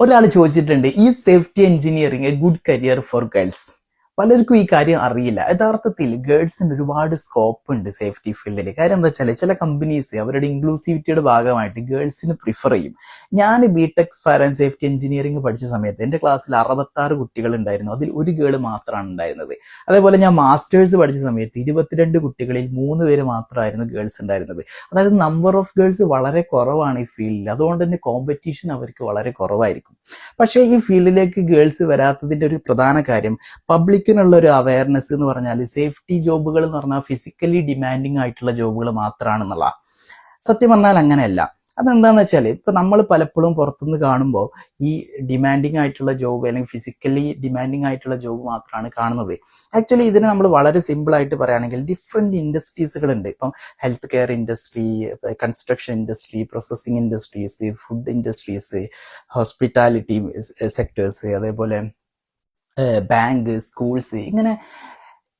ഒരാൾ ചോദിച്ചിട്ടുണ്ട് ഈ safety engineering a good career for girls പലർക്കും ഈ കാര്യം അറിയില്ല. യഥാർത്ഥത്തിൽ ഗേൾസിന് ഒരുപാട് സ്കോപ്പ് ഉണ്ട് സേഫ്റ്റി ഫീൽഡിൽ കാര്യം എന്താ വെച്ചാൽ ചില കമ്പനീസ് അവരുടെ ഇൻക്ലൂസിവിറ്റിയുടെ ഭാഗമായിട്ട് ഗേൾസിന് പ്രിഫർ ചെയ്യും. ഞാൻ BTech fire and safety engineering പഠിച്ച സമയത്ത് എന്റെ ക്ലാസ്സിൽ അറുപത്താറ് കുട്ടികൾ ഉണ്ടായിരുന്നു. അതിൽ ഒരു ഗേൾ മാത്രമാണ് ഉണ്ടായിരുന്നത്. അതേപോലെ ഞാൻ മാസ്റ്റേഴ്സ് പഠിച്ച സമയത്ത് ഇരുപത്തിരണ്ട് കുട്ടികളിൽ മൂന്ന് പേര് മാത്രമായിരുന്നു ഗേൾസ് ഉണ്ടായിരുന്നത്. അതായത് നമ്പർ ഓഫ് ഗേൾസ് വളരെ കുറവാണ് ഈ ഫീൽഡിൽ അതുകൊണ്ട് തന്നെ കോമ്പറ്റീഷൻ അവർക്ക് വളരെ കുറവായിരിക്കും. പക്ഷേ ഈ ഫീൽഡിലേക്ക് ഗേൾസ് വരാത്തതിന്റെ ഒരു പ്രധാന കാര്യം പബ്ലിക്കിനുള്ള ഒരു അവയർനെസ് എന്ന് പറഞ്ഞാൽ സേഫ്റ്റി ജോബുകൾ എന്ന് പറഞ്ഞാൽ ഫിസിക്കലി ഡിമാൻഡിങ് ആയിട്ടുള്ള ജോബുകൾ മാത്രമാണെന്നുള്ള സത്യം പറഞ്ഞാൽ അങ്ങനെയല്ല. അതെന്താന്ന് വെച്ചാൽ ഇപ്പൊ നമ്മൾ പലപ്പോഴും പുറത്തുനിന്ന് കാണുമ്പോൾ ഈ ഡിമാൻഡിങ് ആയിട്ടുള്ള ജോബ് അല്ലെങ്കിൽ ഫിസിക്കലി ഡിമാൻഡിങ് ആയിട്ടുള്ള ജോബ് മാത്രമാണ് കാണുന്നത്. ആക്ച്വലി ഇതിന് നമ്മൾ വളരെ സിമ്പിൾ ആയിട്ട് പറയുകയാണെങ്കിൽ ഡിഫറെന്റ് ഇൻഡസ്ട്രീസുകൾ ഉണ്ട്. ഇപ്പം health care industry construction industry processing industries food industries hospitality sectors അതേപോലെ ബാങ്ക് സ്കൂൾസ് ഇങ്ങനെ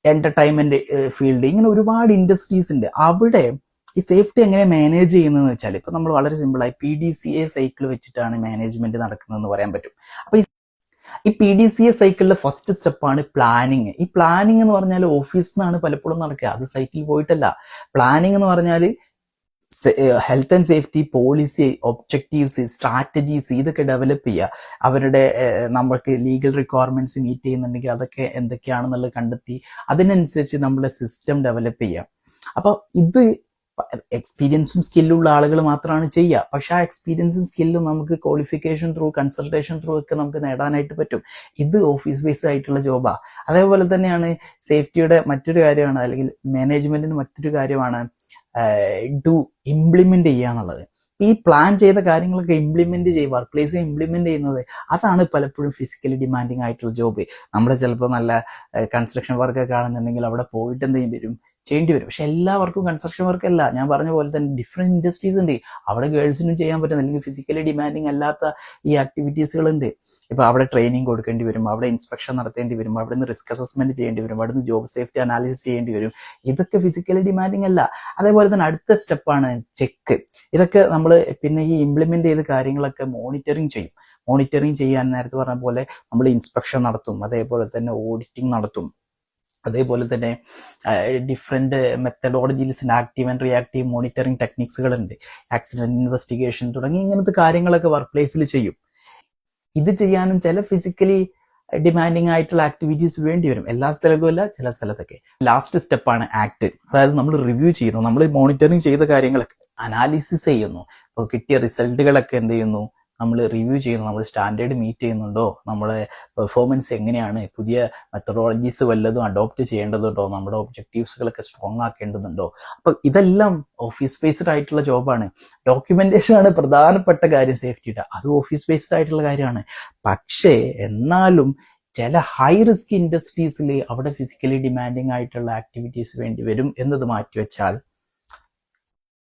എന്റർടൈൻമെന്റ് ഫീൽഡ് ഇങ്ങനെ ഒരുപാട് ഇൻഡസ്ട്രീസ് ഉണ്ട്. അവിടെ ഈ സേഫ്റ്റി എങ്ങനെ മാനേജ് ചെയ്യുന്നതെന്ന് വെച്ചാൽ ഇപ്പം നമ്മൾ വളരെ സിമ്പിളായി P D C A cycle വെച്ചിട്ടാണ് മാനേജ്മെന്റ് നടക്കുന്നതെന്ന് പറയാൻ പറ്റും. അപ്പോൾ ഈ ഈ പി ഡി സി എ സൈക്കിളിലെ ഫസ്റ്റ് സ്റ്റെപ്പാണ് പ്ലാനിങ് ഈ പ്ലാനിങ് എന്ന് പറഞ്ഞാൽ ഓഫീസിൽ നിന്നാണ് പലപ്പോഴും നടക്കുക. അത് സൈറ്റിൽ പോയിട്ടല്ല. പ്ലാനിങ് എന്ന് പറഞ്ഞാൽ health and safety policy objectives strategies ഇതൊക്കെ ഡെവലപ്പ് ചെയ്യുക. അവരുടെ നമ്മൾക്ക് ലീഗൽ റിക്വയർമെന്റ്സ് മീറ്റ് ചെയ്യുന്നുണ്ടെങ്കിൽ അതൊക്കെ എന്തൊക്കെയാണെന്നുള്ളത് കണ്ടെത്തി അതിനനുസരിച്ച് നമ്മുടെ സിസ്റ്റം ഡെവലപ്പ് ചെയ്യുക. അപ്പോൾ ഇത് എക്സ്പീരിയൻസും സ്കില്ലുള്ള ആളുകൾ മാത്രമാണ് ചെയ്യുക പക്ഷെ ആ എക്സ്പീരിയൻസും സ്കില്ലും നമുക്ക് ക്വാളിഫിക്കേഷൻ ത്രൂ കൺസൾട്ടേഷൻ ത്രൂ ഒക്കെ നമുക്ക് നേടാനായിട്ട് പറ്റും. ഇത് ഓഫീസ് ബേസ്ഡ് ആയിട്ടുള്ള ജോബാ അതേപോലെ തന്നെയാണ് സേഫ്റ്റിയുടെ മറ്റൊരു കാര്യമാണ് അല്ലെങ്കിൽ മാനേജ്മെന്റിന് മറ്റൊരു കാര്യമാണ് ടു ഇംപ്ലിമെന്റ് ചെയ്യുക എന്നുള്ളത്. ഈ പ്ലാൻ ചെയ്ത കാര്യങ്ങളൊക്കെ ഇംപ്ലിമെന്റ് ചെയ്യും വർക്ക് പ്ലേസ് ഇംപ്ലിമെന്റ് ചെയ്യുന്നത് അതാണ് പലപ്പോഴും ഫിസിക്കലി ഡിമാൻഡിങ് ആയിട്ടുള്ള ജോബ് നമ്മുടെ ചിലപ്പോൾ നല്ല കൺസ്ട്രക്ഷൻ വർക്ക് ഒക്കെ ആണെന്നുണ്ടെങ്കിൽ അവിടെ പോയിട്ട് എന്തെങ്കിലും വരും. ചെയ്യേണ്ടി വരും. പക്ഷെ എല്ലാവർക്കും കൺസ്ട്രക്ഷൻ വർക്ക് അല്ല. ഞാൻ പറഞ്ഞ പോലെ തന്നെ ഡിഫറെന്റ് ഇൻഡസ്ട്രീസ് ഉണ്ട്. അവിടെ ഗേൾസിനും ചെയ്യാൻ പറ്റുന്ന അല്ലെങ്കിൽ ഫിസിക്കലി ഡിമാൻഡിങ് അല്ലാത്ത ഈ ആക്ടിവിറ്റീസുകൾ ഉണ്ട് ഇപ്പൊ അവിടെ ട്രെയിനിങ് കൊടുക്കേണ്ടി വരും. അവിടെ ഇൻസ്പെക്ഷൻ നടത്തേണ്ടി വരും. അവിടെ നിന്ന് റിസ്ക് അസസ്മെന്റ് ചെയ്യേണ്ടി വരും. അവിടെ നിന്ന് ജോബ് സേഫ്റ്റി അനാലിസിസ് ചെയ്യേണ്ടി വരും. ഇതൊക്കെ ഫിസിക്കലി ഡിമാൻഡിങ് അല്ല. അതേപോലെ തന്നെ അടുത്ത സ്റ്റെപ്പാണ് ചെക്ക് ഇതൊക്കെ നമ്മൾ പിന്നെ ഈ ഇംപ്ലിമെന്റ് ചെയ്ത കാര്യങ്ങളൊക്കെ മോണിറ്ററിങ് ചെയ്യും. മോണിറ്ററിങ് ചെയ്യാൻ നേരത്തെ പറഞ്ഞ പോലെ നമ്മൾ ഇൻസ്പെക്ഷൻ നടത്തും. അതേപോലെ തന്നെ ഓഡിറ്റിംഗ് നടത്തും. അതേപോലെ തന്നെ different methodologies active and reactive monitoring ടെക്നിക്സുകളുണ്ട് accident investigation തുടങ്ങി ഇങ്ങനത്തെ കാര്യങ്ങളൊക്കെ വർക്ക് പ്ലേസിൽ ചെയ്യും. ഇത് ചെയ്യാനും ചില ഫിസിക്കലി ഡിമാൻഡിങ് ആയിട്ടുള്ള ആക്ടിവിറ്റീസ് വേണ്ടി വരും. എല്ലാ സ്ഥലത്തും അല്ല ചില സ്ഥലത്തൊക്കെ. ലാസ്റ്റ് സ്റ്റെപ്പാണ് ആക്ട് അതായത് നമ്മൾ റിവ്യൂ ചെയ്യുന്നു. നമ്മൾ മോണിറ്ററിങ് ചെയ്ത കാര്യങ്ങളൊക്കെ അനാലിസിസ് ചെയ്യുന്നു. അപ്പോൾ കിട്ടിയ റിസൾട്ടുകളൊക്കെ എന്ത് ചെയ്യുന്നു? നമ്മൾ റിവ്യൂ ചെയ്യുന്നു നമ്മൾ സ്റ്റാൻഡേർഡ് മീറ്റ് ചെയ്യുന്നുണ്ടോ നമ്മുടെ പെർഫോമൻസ് എങ്ങനെയാണ് പുതിയ മെത്തഡോളജീസ് വല്ലതും അഡോപ്റ്റ് ചെയ്യേണ്ടതുണ്ടോ നമ്മുടെ ഒബ്ജക്റ്റീവ്സുകളൊക്കെ സ്ട്രോങ് ആക്കേണ്ടതുണ്ടോ? അപ്പൊ ഇതെല്ലാം ഓഫീസ് ബേസ്ഡ് ആയിട്ടുള്ള ജോബാണ് ഡോക്യുമെന്റേഷൻ ആണ് പ്രധാനപ്പെട്ട കാര്യം സേഫ്റ്റിയുടെ അത് ഓഫീസ് ബേസ്ഡ് ആയിട്ടുള്ള കാര്യമാണ്. പക്ഷേ എന്നാലും ചില ഹൈ റിസ്ക് ഇൻഡസ്ട്രീസിൽ അവിടെ ഫിസിക്കലി ഡിമാൻഡിങ് ആയിട്ടുള്ള ആക്ടിവിറ്റീസ് വേണ്ടി വരും എന്നത് മാറ്റിവെച്ചാൽ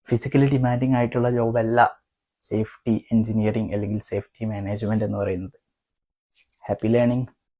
ഫിസിക്കലി ഡിമാൻഡിങ് ആയിട്ടുള്ള ജോബല്ല സേഫ്റ്റി എഞ്ചിനീയറിംഗ് അല്ലെങ്കിൽ സേഫ്റ്റി മാനേജ്മെന്റ് എന്ന് പറയുന്നത്. Happy learning.